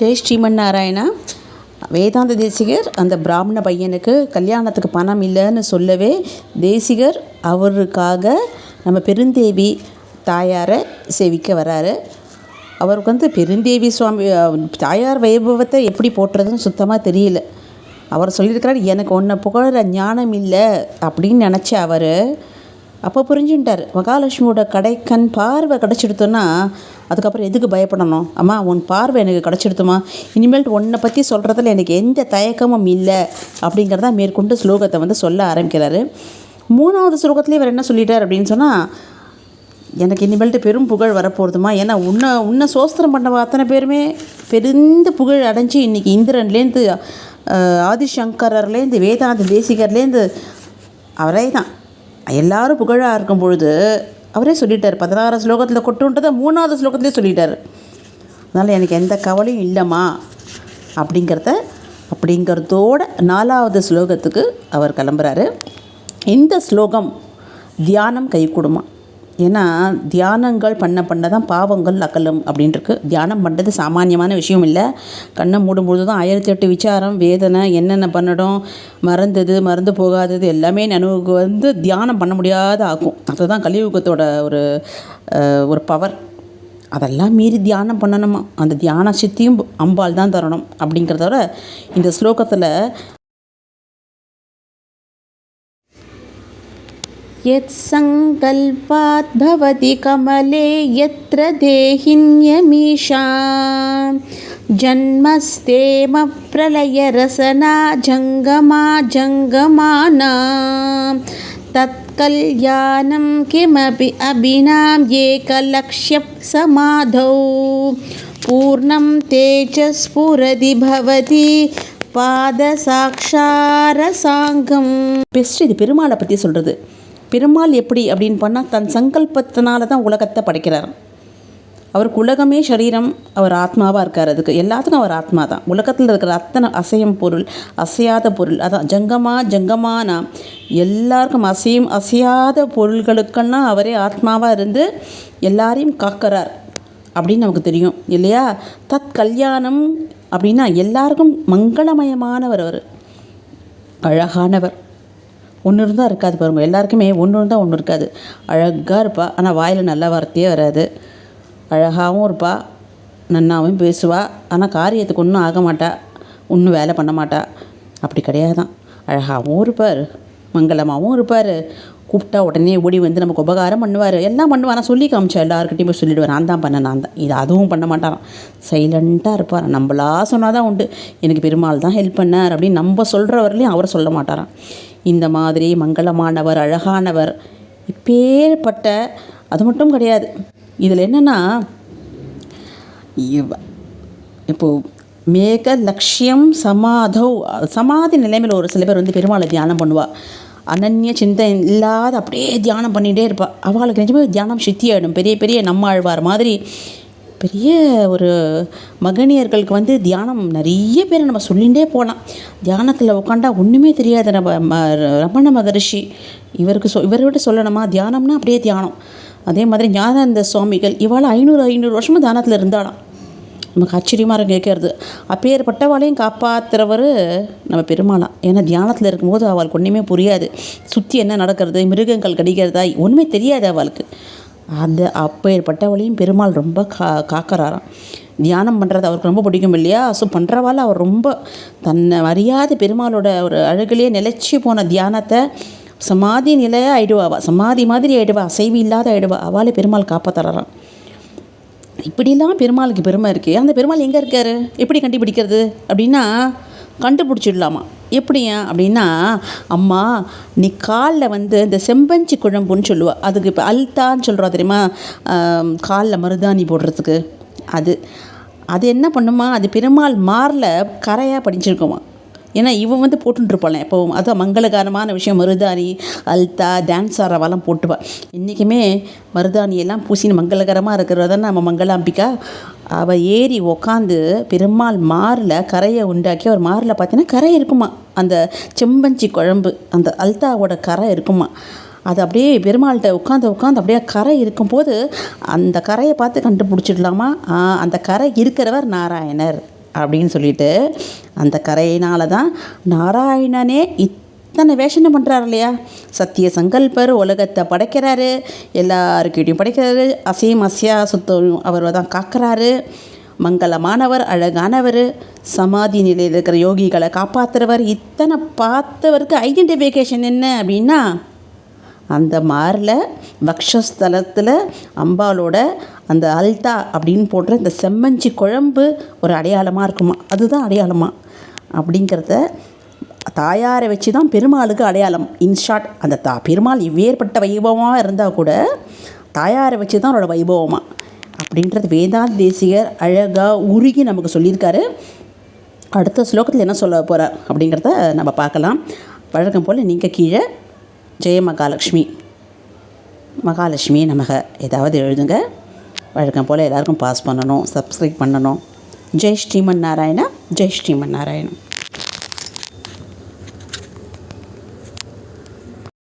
ஜெய் ஸ்ரீமன் நாராயணா. வேதாந்த தேசிகர் அந்த பிராமண பையனுக்கு கல்யாணத்துக்கு பணம் இல்லைன்னு சொல்லவே தேசிகர் அவருக்காக நம்ம பெருந்தேவி தாயாரை சேவிக்க வராரு. அவருக்கு வந்து பெருந்தேவி சுவாமி தாயார் வைபவத்தை எப்படி போட்டுறதுன்னு சுத்தமாக தெரியல. அவர் சொல்லியிருக்கிறார் எனக்கு ஒன்றை புகழ ஞானம் இல்லை அப்படின்னு நினச்ச அவர் அப்போ புரிஞ்சுட்டார் மகாலட்சுமியோட கடைக்கண் பார்வை கிடச்சிடுத்தோன்னா அதுக்கப்புறம் எதுக்கு பயப்படணும்? அம்மா உன் பார்வை எனக்கு கிடச்சிடுத்துமா? இனிமேல் உன்னை பற்றி சொல்கிறதுல எனக்கு எந்த தயக்கமும் இல்லை அப்படிங்கிறத மேற்கொண்டு ஸ்லோகத்தை வந்து சொல்ல ஆரம்பிக்கிறாரு. மூணாவது ஸ்லோகத்துலேயே இவர் என்ன சொல்லிட்டார் அப்படின்னு சொன்னால் எனக்கு இனிமேல்ட்டு பெரும் புகழ் வரப்போகுதுமா ஏன்னா உன்னை உன்னை சோஸ்திரம் பண்ண அத்தனை பேருமே பெருந்த புகழ் அடைஞ்சு இன்றைக்கி இந்திரன்லேருந்து ஆதிசங்கரர்லேருந்து வேதாந்த தேசிகர்லேருந்து அவரே தான். எல்லாரும் புகழாக இருக்கும் பொழுது அவரே சொல்லிட்டார் பதினாறு ஸ்லோகத்தில் கொட்டுன்றதை மூணாவது ஸ்லோகத்திலே சொல்லிட்டார். அதனால் எனக்கு எந்த கவலையும் இல்லைம்மா அப்படிங்கிறத அப்படிங்கிறதோட நாலாவது ஸ்லோகத்துக்கு அவர் கிளம்புறாரு. இந்த ஸ்லோகம் தியானம் கை கொடுமா? ஏன்னா தியானங்கள் பண்ண பண்ண தான் பாவங்கள் அகலும் அப்படின்ட்டுருக்கு தியானம் பண்ணுறது சாமானியமான விஷயம் இல்லை. கண்ணை மூடும்பொழுது தான் ஆயிரத்தி எட்டு விசாரம் வேதனை என்னென்ன பண்ணணும் மறந்தது மறந்து போகாதது எல்லாமே நினைவுக்கு வந்து தியானம் பண்ண முடியாத ஆக்கும். அதுதான் கலியுகத்தோட ஒரு ஒரு பவர் அதெல்லாம் மீறி தியானம் பண்ணணுமா? அந்த தியான சித்தியும் அம்பாள் தான் தரணும் அப்படிங்கிறத விட இந்த ஸ்லோகத்தில் यत्सङ्कल्पात् भवति कमले यत्र देहिन्यमीषा जन्मस्तेम प्रलयरसना जङ्गमा जङ्गमाना तत्कल्याणं किमपि अभिनाम् एकलक्ष्यसमाधौ पूर्णं तेजस्फुरति भवति பாதசாட்சாரசாங்கம் பெஸ்ட் இது பெருமாளை பற்றி சொல்கிறது பெருமாள் எப்படி அப்படின்னு பண்ணால் தன் சங்கல்பத்தினால தான் உலகத்தை படைக்கிறார். அவருக்கு உலகமே சரீரம் அவர் ஆத்மாவாக இருக்கார் அதுக்கு. எல்லாத்துக்கும் அவர் ஆத்மா தான் உலகத்தில் இருக்கிற அத்தனை அசையும் பொருள் அசையாத பொருள் அதான் ஜங்கமா ஜங்கமானா எல்லாருக்கும் அசையும் அசையாத பொருள்களுக்கெல்லாம் அவரே ஆத்மாவாக இருந்து எல்லாரையும் காக்கிறார் அப்படின்னு நமக்கு தெரியும் இல்லையா? தத் கல்யாணம் அப்படின்னா எல்லாருக்கும் மங்களமயமானவர் அவர் அழகானவர். ஒன்று இருந்தால் இருக்காது பாருங்கள் எல்லாருக்குமே ஒன்று இருந்தால் ஒன்று இருக்காது அழகாக இருப்பாள் ஆனால் வாயில் நல்ல வார்த்தையே வராது. அழகாகவும் இருப்பாள் நன்னாவும் பேசுவாள் ஆனால் காரியத்துக்கு ஒன்றும் ஆக மாட்டா. ஒன்றும் வேலை பண்ண மாட்டா. அப்படி கிடையாதான். அழகாகவும் இருப்பார். மங்களமாகவும் இருப்பார். கூப்பிட்டா உடனே ஓடி வந்து நமக்கு உபகாரம் பண்ணுவார். எல்லாம் பண்ணுவார். நான் சொல்லி காமிச்சா எல்லாருக்கிட்டையும் போய் சொல்லிடுவார் நான் தான் பண்ணேன். நான் தான். இது அதுவும் பண்ண மாட்டாராம் சைலண்ட்டாக இருப்பார். நம்மளா சொன்னால் தான் உண்டு. எனக்கு பெருமாள் தான் ஹெல்ப் பண்ணார் அப்படின்னு நம்ம சொல்கிறவர்களையும் அவரை சொல்ல மாட்டாராம். இந்த மாதிரி மங்களமானவர் அழகானவர். இப்பேற்பட்ட அது மட்டும் கிடையாது. இதில் என்னென்னா இப்போது மேக லட்சியம் சமாதோ சமாதி நிலைமையில் ஒரு சில பேர் வந்து பெருமாளை தியானம் பண்ணுவாள் அனன்ய சிந்தை இல்லாத அப்படியே தியானம் பண்ணிகிட்டே இருப்பாள் அவளுக்கு நிஜமே தியானம் சித்தியாகிடும் பெரிய பெரிய நம்மாழ்வார் மாதிரி பெரிய ஒரு மகனியர்களுக்கு வந்து தியானம் நிறைய பேர் நம்ம சொல்லிகிட்டே போகலாம். தியானத்தில் உட்காண்டா ஒன்றுமே தெரியாது. நம்ம ம- ரமண மகரிஷி இவருக்கு சொ இவரோட சொல்லணுமா? தியானம்னா அப்படியே தியானம். அதே மாதிரி ஞானானந்த சுவாமிகள் இவாள் ஐநூறு ஐநூறு வருஷமாக தியானத்தில் இருந்தாளாம். நமக்கு ஆச்சரியமாக இருக்கும் கேட்கறது. அப்பேற்பட்டவாளையும் காப்பாற்றுறவர் நம்ம பெருமாளாம். ஏன்னா தியானத்தில் இருக்கும்போது அவளுக்கு ஒன்றுமே புரியாது. சுற்றி என்ன நடக்கிறது? மிருகங்கள் கடிக்கிறதா? ஒன்றுமே தெரியாது அவளுக்கு. அந்த அப்பேற்பட்டவளையும் பெருமாள் ரொம்ப கா காக்கிறாராம். தியானம் பண்ணுறது அவருக்கு ரொம்ப பிடிக்கும் இல்லையா? ஸோ பண்ணுறவாள் அவர் ரொம்ப தன்னை அறியாத பெருமாளோட ஒரு அழகுலேயே நிலச்சி போன தியானத்தை சமாதி நிலையாக ஆகிடுவா அவள் சமாதி மாதிரி ஆயிடுவா. அசைவு இல்லாத ஆயிடுவா. அவளே பெருமாள் காப்பாற்றுறாராம் இப்படிலாம் பெருமாளுக்கு பெருமை இருக்குது அந்த பெருமாள் எங்கே இருக்கார்? எப்படி கண்டுபிடிக்கிறது? அப்படின்னா கண்டுபிடிச்சிடலாமா? எப்படியா அப்படின்னா அம்மா நீ காலில் வந்து இந்த செம்பஞ்சி குழம்புன்னு சொல்லுவா. அதுக்கு இப்போ அல்தான்னு சொல்கிறோம் தெரியுமா? காலில் மருதாணி போடுறதுக்கு. அது அது என்ன பண்ணுமா? அது பெருமாள் மாரில் கரையாக படிச்சிருக்குமா? ஏன்னா இவன் வந்து போட்டுருப்பாளே இப்போ அதுவும் மங்களகரமான விஷயம். மருதாணி அல்தா டான்ஸ் ஆடுறவெல்லாம் போட்டுவா. இன்றைக்குமே மருதாணி எல்லாம் பூசின்னு மங்களகரமாக இருக்கிறத நம்ம மங்களாம்பிக்கா அவள் ஏறி உக்காந்து பெருமாள் மாரில் கரையை உண்டாக்கி அவர் மாரில் பார்த்தீங்கன்னா கரை இருக்குமா? அந்த செம்பஞ்சி குழம்பு அந்த அல்தாவோட கரை இருக்குமா? அது அப்படியே பெருமாள்கிட்ட உட்காந்து உட்காந்து அப்படியே கரை இருக்கும்போது அந்த கரையை பார்த்து கண்டுபிடிச்சிடலாமா? அந்த கரை இருக்கிறவர் நாராயணர். அப்படின்னு சொல்லிட்டு அந்த கரையினால தான் நாராயணனே இத்தனை வேஷனை பண்ணுறாரு இல்லையா? சத்திய சங்கல்பர் உலகத்தை படைக்கிறாரு எல்லாருக்கிட்டையும் படைக்கிறாரு அசையும் அசையா சுத்தம் அவர் தான் காக்கிறாரு. மங்களமானவர் அழகானவர் சமாதி நிலையில் இருக்கிற யோகிகளை காப்பாற்றுறவர் இத்தனை பார்த்தவருக்கு ஐடென்டிஃபிகேஷன் என்ன அப்படின்னா அந்த மாரில் வக்ஷஸ்தலத்தில் அம்பாளோட அந்த அல்தா அப்படின்னு போடுற இந்த செம்மஞ்சி குழம்பு ஒரு அடையாளமாக இருக்குமா? அதுதான் அடையாளமா. அப்படிங்கிறத தாயாரை வச்சு தான் பெருமாளுக்கு அடையாளம். இன்ஷார்ட் அந்த தா பெருமாள் இவ்வேற்பட்ட வைபவமாக இருந்தால் கூட தாயாரை வச்சு தான் அவரோட வைபவமாக அப்படின்றது வேதாந்த தேசிகர் அழகாக உருகி நமக்கு சொல்லியிருக்காரு. அடுத்த ஸ்லோகத்தில் என்ன சொல்ல போகிறார் அப்படிங்கிறத நம்ம பார்க்கலாம். வழக்கம் போல் நீங்கள் கீழே ஜெய மகாலட்சுமி. மகாலட்சுமி நமக ஏதாவது எழுதுங்க. வழக்கம் போல் எல்லாருக்கும் பாஸ் பண்ணணும் சப்ஸ்கிரைப் பண்ணணும். ஜெய் ஸ்ரீமன் நாராயணா ஜெய் ஸ்ரீமன் நாராயணன்